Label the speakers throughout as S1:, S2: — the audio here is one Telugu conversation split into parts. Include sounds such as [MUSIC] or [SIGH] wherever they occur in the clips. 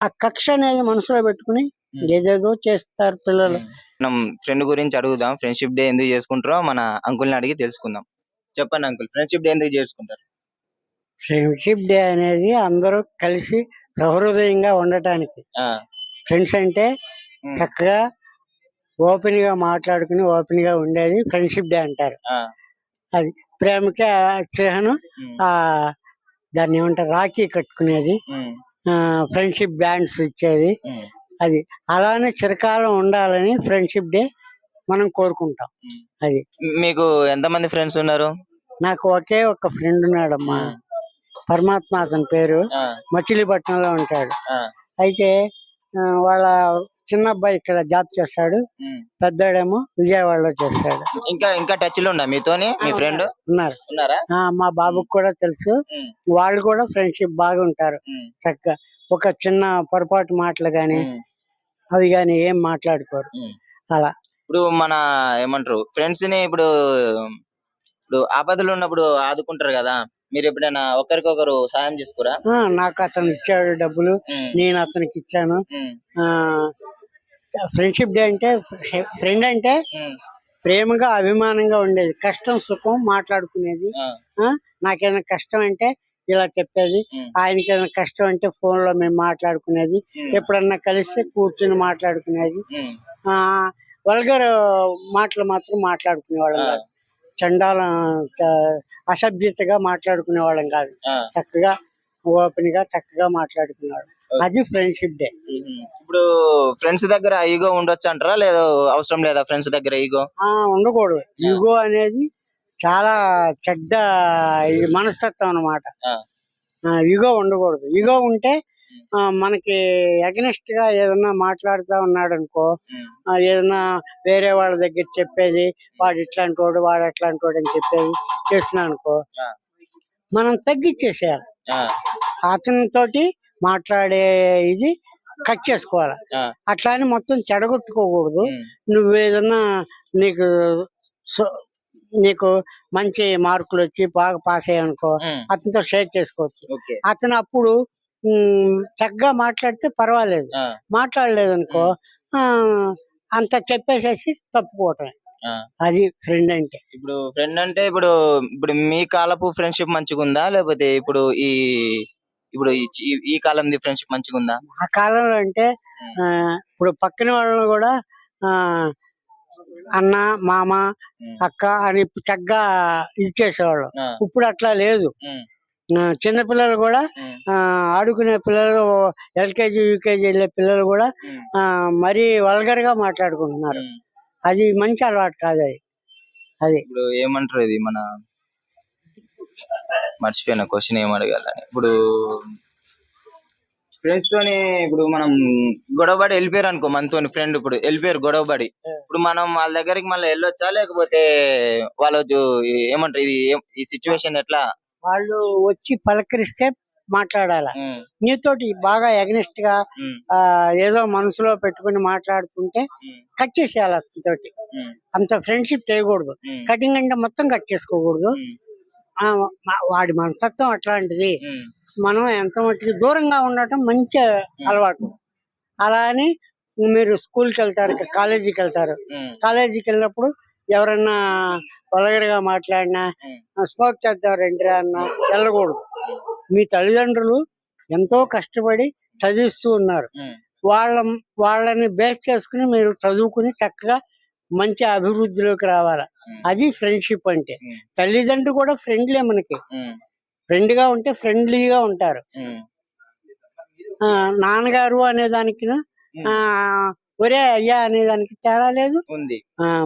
S1: ఆ కక్ష అనేది మనసులో పెట్టుకుని ఏదేదో చేస్తారు పిల్లలు.
S2: మనం ఫ్రెండ్ గురించి అడుగుదాం. ఫ్రెండ్షిప్ డే ఎందుకు చేసుకుంటారో మన అంకుల్ని అడిగి తెలుసుకుందాం. చెప్పండి అంకుల్ ఫ్రెండ్షిప్ డే ఎందుకు చేసుకుంటారు?
S1: ఫ్రెండ్షిప్ డే అనేది అందరూ కలిసి సహృదయంగా ఉండటానికి. ఫ్రెండ్స్ అంటే చక్కగా ఓపెన్గా మాట్లాడుకుని ఓపెన్గా ఉండేది ఫ్రెండ్షిప్ డే అంటారు. అది ప్రేమకి చిహ్నం ఆ దాన్ని ఏమంటారు? రాఖీ కట్టుకునేది. ఫ్రెండ్షిప్ బ్యాండ్స్ ఇచ్చేది. అది. అలానే చిరకాలం ఉండాలని ఫ్రెండ్షిప్ డే మనం కోరుకుంటాం. అది.
S2: మీకు ఎంతమంది ఫ్రెండ్స్ ఉన్నారు?
S1: నాకు ఒకే ఒక ఫ్రెండ్ ఉన్నాడమ్మా. పరమాత్మ అతని పేరు. మచిలీపట్నంలో ఉంటాడు. అయితే వాళ్ళ చిన్న అబ్బాయి ఇక్కడ జాబ్ చేస్తాడు. పెద్దోడేమో విజయవాడలో చేస్తాడు.
S2: ఇంకా ఇంకా టచ్లో ఉన్నా మీతోని మీ ఫ్రెండ్?
S1: ఉన్నారు.
S2: ఉన్నారా?
S1: ఆ, మా బాబుకు కూడా తెలుసు. వాళ్ళు కూడా ఫ్రెండ్షిప్ బాగుంటారు. చక్కగా ఒక చిన్న పొరపాటు మాటలు గాని అవి గాని ఏం మాట్లాడుకోరు. అలా.
S2: ఇప్పుడు మన ఏమంటారు ఫ్రెండ్స్ని ఇప్పుడు ఇప్పుడు ఆపదలు ఉన్నప్పుడు ఆదుకుంటారు కదా మీరు ఎప్పుడైనా ఒకరికొకరు సాయం చేసుకోరా?
S1: నాకు అతను ఇచ్చాడు డబ్బులు నేను అతనికి ఇచ్చాను. ఫ్రెండ్షిప్ డే అంటే ఫ్రెండ్ అంటే ప్రేమగా అభిమానంగా ఉండేది. కష్టం సుఖం మాట్లాడుకునేది. నాకేదైనా కష్టం అంటే ఇలా చెప్పేది. ఆయనకి ఏదైనా కష్టం అంటే ఫోన్లో మేము మాట్లాడుకునేది. ఎప్పుడన్నా కలిస్తే కూర్చుని మాట్లాడుకునేది. ఆ వల్గర్ మాటలు మాత్రం మాట్లాడుకునే వాళ్ళం
S2: ఆ,
S1: కాదు. చండాలం అసభ్యతగా మాట్లాడుకునే వాళ్ళం కాదు. చక్కగా ఓపెన్గా చక్కగా మాట్లాడుకునేవాళ్ళం. అది ఫ్రెండ్షిప్ డే.
S2: ఇప్పుడు ఫ్రెండ్స్ దగ్గర ఈగో ఉండొచ్చు అంటారా లేదా అవసరం లేదా ఫ్రెండ్స్ దగ్గర ఈగో?
S1: ఆ ఉండకూడదు. ఈగో అనేది చాలా చెడ్డ మనస్తత్వం అన్నమాట. ఈగో ఉండకూడదు. ఈగో ఉంటే మనకి అగనెస్ట్గా ఏదన్నా మాట్లాడుతా ఉన్నాడు అనుకో ఏదన్నా వేరే వాళ్ళ దగ్గర చెప్పేది వాడు ఇట్లాంటి వాడు వాడు అట్లాంటి వాడు అని చెప్పేది చేస్తున్నా అనుకో. మనం తగ్గించేసేయాలి అతనితోటి మాట్లాడే ఇది కట్ చేసుకోవాలి. అట్లా అని మొత్తం చెడగొట్టుకోకూడదు. నువ్వు ఏదన్నా నీకు నీకు మంచి మార్కులు వచ్చి బాగా పాస్ అయ్యానుకో అతనితో షేర్ చేసుకోవచ్చు. అతను అప్పుడు చక్కగా మాట్లాడితే పర్వాలేదు. మాట్లాడలేదు అనుకో ఆ, అంత చెప్పేసేసి తప్పుకోవటమే. అది ఫ్రెండ్ అంటే.
S2: ఇప్పుడు ఫ్రెండ్ అంటే ఇప్పుడు ఇప్పుడు మీ కాలపు ఫ్రెండ్షిప్ మంచిగా ఉందా లేకపోతే ఇప్పుడు ఈ ఇప్పుడు ఈ- కాలంది ఫ్రెండ్షిప్ మంచిగా ఉందా
S1: ఆ కాలంలో అంటే ఇప్పుడు పక్కన వాళ్ళని కూడా అన్న మామ అక్క అని చక్కగా ఇది చేసేవాళ్ళు. ఇప్పుడు అట్లా లేదు. చిన్న పిల్లలు కూడా ఆడుకునే పిల్లలు ఎల్కేజీ యూకేజీ వెళ్ళే పిల్లలు కూడా మరీ వల్గర్గా మాట్లాడుకుంటున్నారు. అది మంచి అలవాటు కాదు అది. అది.
S2: ఇప్పుడు ఏమంటారు ఇది మన మర్చిపోయిన క్వశ్చన్ ఏం అడగాలని. ఇప్పుడు ఫ్రెండ్స్ తోని ఇప్పుడు మనం గొడవపడి వెళ్ళిపోయారు అనుకో మనతో ఫ్రెండ్ ఇప్పుడు వెళ్ళిపోయారు గొడవపడి. ఇప్పుడు మనం వాళ్ళ దగ్గరికి మళ్ళీ వెళ్ళొచ్చా? లేకపోతే వాళ్ళు ఏమంటారు ఇది ఈ సిచ్యువేషన్ ఎట్లా?
S1: వాళ్ళు వచ్చి పలకరిస్తే మాట్లాడాల? నీతోటి బాగా ఎగనిస్ట్గా ఏదో మనసులో పెట్టుకుని మాట్లాడుతుంటే కట్ చేసేయాలి అతనితోటి. అంత ఫ్రెండ్షిప్ చేయకూడదు. కటింగ్ అంటే మొత్తం కట్ చేసుకోకూడదు. వాడి మనస్తత్వం అట్లాంటిది. మనం ఎంత మట్టుకు దూరంగా ఉండటం మంచి అలవాటు. అలా అని మీరు స్కూల్కి వెళ్తారు కాలేజీకి వెళ్తారు. కాలేజీకి వెళ్ళినప్పుడు ఎవరన్నా వలగరగా మాట్లాడినా స్మోక్ చేద్దాం రెండురా అన్న వెళ్ళకూడదు. మీ తల్లిదండ్రులు ఎంతో కష్టపడి చదివిస్తూ ఉన్నారు. వాళ్ళ వాళ్ళని బేస్ చేసుకుని మీరు చదువుకుని చక్కగా మంచి అభివృద్ధిలోకి రావాలి? అది ఫ్రెండ్షిప్ అంటే. తల్లిదండ్రులు కూడా ఫ్రెండ్లీ మనకి. ఫ్రెండ్గా ఉంటే ఫ్రెండ్లీగా ఉంటారు. నాన్నగారు అనే దానికి ఒరే అయ్యా అనే దానికి తేడా లేదు.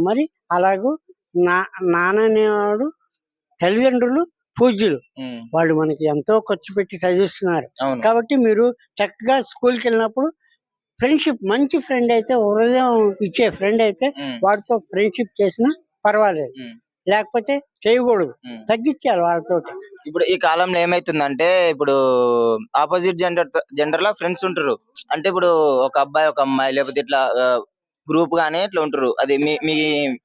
S1: మరి అలాగూ నా నాన్న అనేవాడు తల్లిదండ్రులు పూజ్యులు. వాళ్ళు మనకి ఎంతో ఖర్చు పెట్టి చదివిస్తున్నారు. కాబట్టి మీరు చక్కగా స్కూల్కి వెళ్ళినప్పుడు ఫ్రెండ్షిప్ మంచి ఫ్రెండ్ అయితే హృదయం ఇచ్చే ఫ్రెండ్ అయితే వాడితో ఫ్రెండ్షిప్ చేసినా పర్వాలేదు. లేకపోతే చేయకూడదు. తగ్గించాలి వాళ్ళతోటి
S2: ఇప్పుడు ఈ కాలంలో ఏమైతుందంటే ఇప్పుడు ఆపోజిట్ జెండర్ జెండర్లో ఫ్రెండ్స్ ఉంటారు. అంటే ఇప్పుడు ఒక అబ్బాయి ఒక అమ్మాయి లేకపోతే ఇట్లా గ్రూప్ గానే ఇట్లా ఉంటారు అది మీ మీ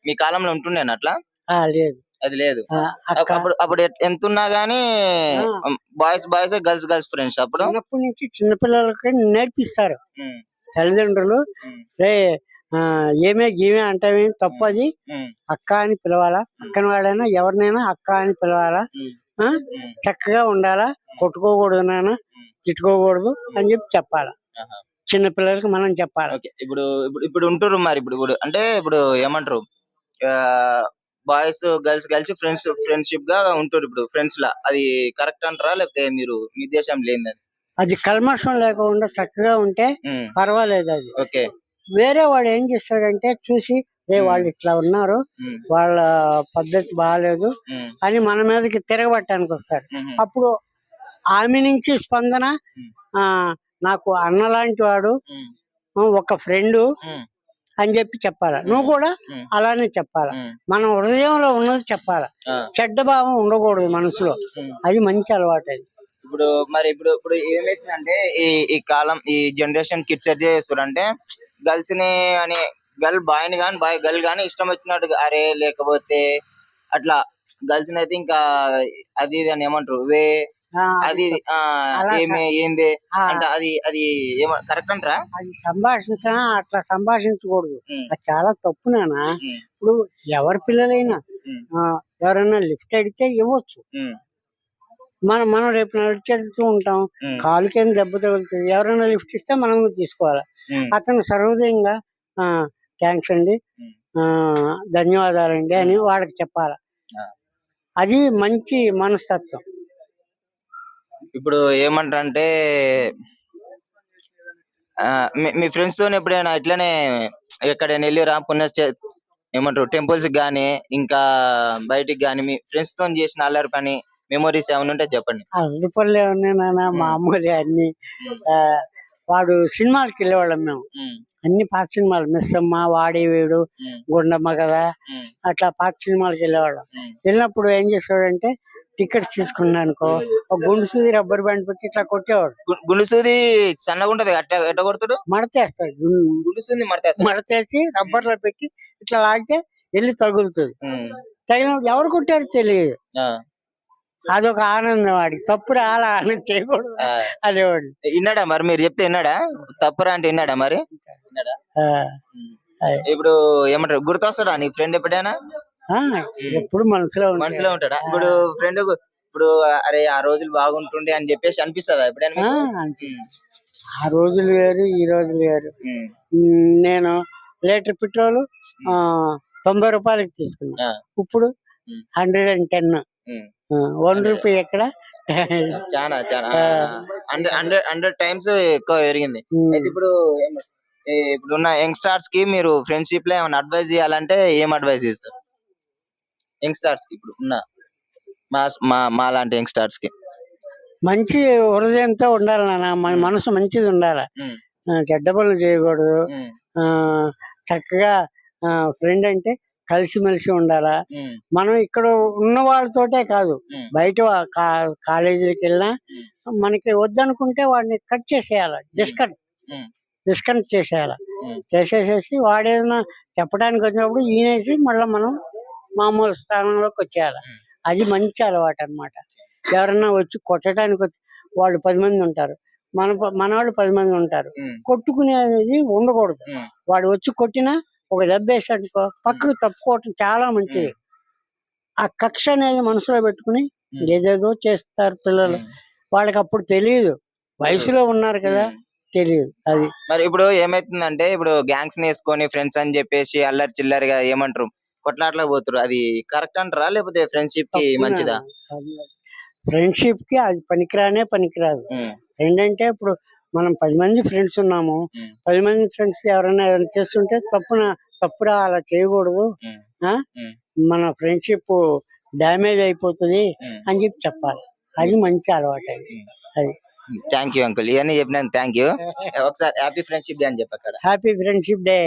S2: మీ కాలంలో ఉంటుండేనా అట్లా?
S1: ఆ లేదు.
S2: అది లేదు.
S1: ఆ, అక్క.
S2: అప్పుడు అప్పుడు ఎట్- ఎంత ఉన్నా గానీ. Boys boys girls girls friends అప్పుడు?
S1: చిన్నప్పటి నుంచి చిన్నపిల్లలకి నేర్పిస్తారు.
S2: ఉమ్,
S1: తల్లిదండ్రులు
S2: ఉమ్,
S1: రే ఆ, ఏమే గీమే అంటావేం తప్పది.
S2: ఉమ్,
S1: అక్క అని పిలవాలా? పక్కన వాడైనా ఎవరినైనా అక్క అని పిలవాలా?
S2: ఉమ్,
S1: ఆ?
S2: ఉమ్,
S1: చక్కగా ఉండాలా? కొట్టుకోకూడదు నాన్న. తిట్టుకోకూడదు అని చెప్పి చెప్పాలా.
S2: ఆహా.
S1: చిన్న పిల్లలకి మనం చెప్పాలి.
S2: ఓకే. ఇప్పుడు ఇప్పుడు ఇప్పుడు ఉంటుర్రు మరి. ఇప్పుడు ఇప్పుడు అంటే ఇప్పుడు ఏమంటారు? బాయ్స్ గర్ల్స్ కలిసి ఫ్రెండ్స్ ఫ్రెండ్షిప్గా ఉంటారు ఇప్పుడు ఫ్రెండ్స్ లా అది కరెక్ట్ అంటారా? లేకపోతే మీరు మీ ఉద్దేశం లేని
S1: అది కల్మషం లేకుండా చక్కగా ఉంటే పర్వాలేదు అది.
S2: ఓకే.
S1: వేరే వాడు ఏం చేస్తాడంటే చూసి రే. వాళ్ళు ఇట్లా ఉన్నారు. వాళ్ళ పద్ధతి బాగాలేదు అని మన మీదకి తిరగబట్టడానికి వస్తారు. అప్పుడు ఆమె నుంచి స్పందన నాకు అన్న లాంటి వాడు ఒక ఫ్రెండ్ అని చెప్పి చెప్పాలా? నువ్వు కూడా అలానే చెప్పాలా? మన హృదయంలో ఉన్నది చెప్పాలా? చెడ్డ భావం ఉండకూడదు మనసులో. అది మంచి అలవాటు అది.
S2: ఇప్పుడు మరి ఇప్పుడు ఇప్పుడు ఏమైతుందంటే ఈ ఈ కాలం ఈ జనరేషన్ కిడ్స్ ఎట్ చేస్తారు అంటే గర్ల్స్ని అని గర్ల్ బాయ్ని కానీ బాయ్ గర్ల్ కానీ ఇష్టం వచ్చినట్టు అరే లేకపోతే అట్లా గర్ల్స్ని అయితే ఇంకా అది ఇది అని ఏమంటారు వే అది ఏమి ఏంది అంటే అది అది కరెక్ట్ అంటారా
S1: అది సంభాషించినా అట్లా సంభాషించకూడదు. అది చాలా తప్పు
S2: ఉమ్,
S1: ఇప్పుడు ఎవరి పిల్లలైనా ఎవరైనా లిఫ్ట్ అడిగితే ఇవ్వచ్చు. మనం మనం రేపు నడిచేస్తూ ఉంటాం. కాలుకేం దెబ్బ తగులుతుంది. ఎవరైనా లిఫ్ట్ ఇస్తే మనం తీసుకోవాలి. అతను సర్వదయంగా థ్యాంక్స్ అండి.
S2: ఉమ్.
S1: ఆ, ధన్యవాదాలండి అని వాళ్ళకి చెప్పాలి. అది మంచి మనస్తత్వం.
S2: ఇప్పుడు ఏమంటారంటే మీ- ఫ్రెండ్స్తో ఎప్పుడైనా ఇట్లనే ఎక్కడైనా వెళ్ళిరా పుణ్య ఏమంటారు టెంపుల్స్ గానీ ఇంకా బయటికి గానీ మీ ఫ్రెండ్స్తో చేసిన అల్లరి పని మెమోరీస్ ఏమైనా ఉంటే చెప్పండి.
S1: ఉన్నాయి నాన్న మామూలు అన్ని. ఆ, వాడు సినిమాలకి వెళ్ళేవాళ్ళం మేము. అన్ని పాత సినిమాలు మిస్సమ్మ వాడేవేడు
S2: ఉమ్,
S1: గుండమ్మ కదా అట్లా పాత సినిమాలకి వెళ్ళేవాళ్ళం. వెళ్ళినప్పుడు ఏం చేసేవాడంటే టికెట్స్ తీసుకున్నాను అనుకో ఒక గుండు సూది రబ్బర్ బ్యాండ్ పెట్టి ఇట్లా కొట్టేవాడు.
S2: గుండుసూది సన్నగా ఉంటది ఎట్ట కొడతాడు?
S1: మడతేస్తాడు గుండు-
S2: గుండుసూది మడతేస్తాడు.
S1: మడతేసి రబ్బర్లో పెట్టి ఇట్లా లాగితే వెళ్ళి తగులుతుంది. తగినప్పుడు ఎవరు కొట్టారో తెలియదు. అదొక ఆనందం వాడికి. తప్పు రాలా అని చేయకూడదు. అనేవాడు
S2: విన్నాడా మరి? మీరు చెప్తే విన్నాడా తప్పురా అంటే విన్నాడా మరి. ఇప్పుడు ఏమంటారు? గుర్తొస్తాడా నీ ఫ్రెండ్ ఎప్పుడైనా?
S1: ఎప్పుడు మనసులో.
S2: మనసులో ఉంటాడా? ఇప్పుడు ఫ్రెండ్ ఇప్పుడు అరే ఆ రోజులు బాగుంటుండే అని చెప్పేసి అనిపిస్తుందా ఎప్పుడైనా
S1: ఆ, రోజులు వేరు ఈ రోజులు వేరు. నేను లీటర్ పెట్రోల్ తొంభై రూపాయలకి తీసుకున్నా. ఇప్పుడు. Hundred and ten. One rupee ఎక్కడ?
S2: చాలా చాలా హండ్రెడ్ హండ్రెడ్ హండ్రెడ్ టైమ్స్ ఎక్కువ పెరిగింది. అయితే ఇప్పుడు ఇప్పుడు ఉన్న యంగ్స్టార్స్కి మీరు ఫ్రెండ్షిప్లో ఏమైనా అడ్వైస్ చేయాలంటే ఏం అడ్వైస్ ఇస్తారు? యంగ్స్టార్స్కి ఇప్పుడు ఉన్న మా మా మా లాంటి యంగ్స్టార్స్కి.
S1: మంచి హృదయంతో ఉండాలి నాన్న. మన మనసు మంచిది ఉండాలి. చెడ్డ పనులు చేయకూడదు. చక్కగా ఫ్రెండ్ అంటే కలిసిమెలిసి ఉండాలా? మనం ఇక్కడ ఉన్న వాళ్ళతోటే కాదు. బయట వా- కా- కాలేజీలకు వెళ్ళినా మనకి వద్దనుకుంటే వాడిని కట్ చేసేయాలి. డిస్కనెక్ట్ డిస్కనెక్ట్ చేసేయాలి. చేసేసేసి వాడేదైనా చెప్పడానికి వచ్చినప్పుడు ఈనేసి మళ్ళీ మనం మామూలు స్థానంలోకి వచ్చేయాలి. అది మంచి అలవాటు అన్నమాట. ఎవరన్నా వచ్చి కొట్టడానికి వచ్చి వాళ్ళు పది మంది ఉంటారు. మన ప- మన వాళ్ళు పది మంది ఉంటారు. కొట్టుకునేది ఉండకూడదు. వాడు వచ్చి కొట్టినా ఒక దెబ్బ వేసాడుకో పక్కకు తప్పుకోవటం చాలా మంచిది. ఆ కక్ష అనేది మనసులో పెట్టుకుని. ఏదేదో చేస్తారు పిల్లలు. వాళ్ళకి అప్పుడు తెలియదు. వయసులో ఉన్నారు కదా. తెలియదు అది.
S2: మరి ఇప్పుడు ఏమైతుందంటే ఇప్పుడు గ్యాంగ్స్ వేసుకొని ఫ్రెండ్స్ అని చెప్పేసి అల్లరి చిల్లరిగా ఏమంటారు? కొట్లాట్లా పోతారు అది కరెక్ట్ అంటారా? లేకపోతే ఫ్రెండ్షిప్కి మంచిదా?
S1: ఫ్రెండ్షిప్కి అది పనికిరానే పనికిరాదు. అంటే ఇప్పుడు మనం పది మంది ఫ్రెండ్స్ ఉన్నాము. పది మంది ఫ్రెండ్స్ ఎవరైనా ఏదైనా చేస్తుంటే తప్పున తప్పురా అలా చేయకూడదు. మన ఫ్రెండ్షిప్ డ్యామేజ్ అయిపోతుంది. అని చెప్పి చెప్పాలి. అది మంచి అలవాటు అది. అది.
S2: థ్యాంక్ యూ అంకుల్ ఇవన్నీ చెప్పినందుకు థ్యాంక్ యూ [LAUGHS] ఒకసారి హ్యాపీ ఫ్రెండ్షిప్ డే అని చెప్పక్కడ
S1: హ్యాపీ ఫ్రెండ్షిప్ డే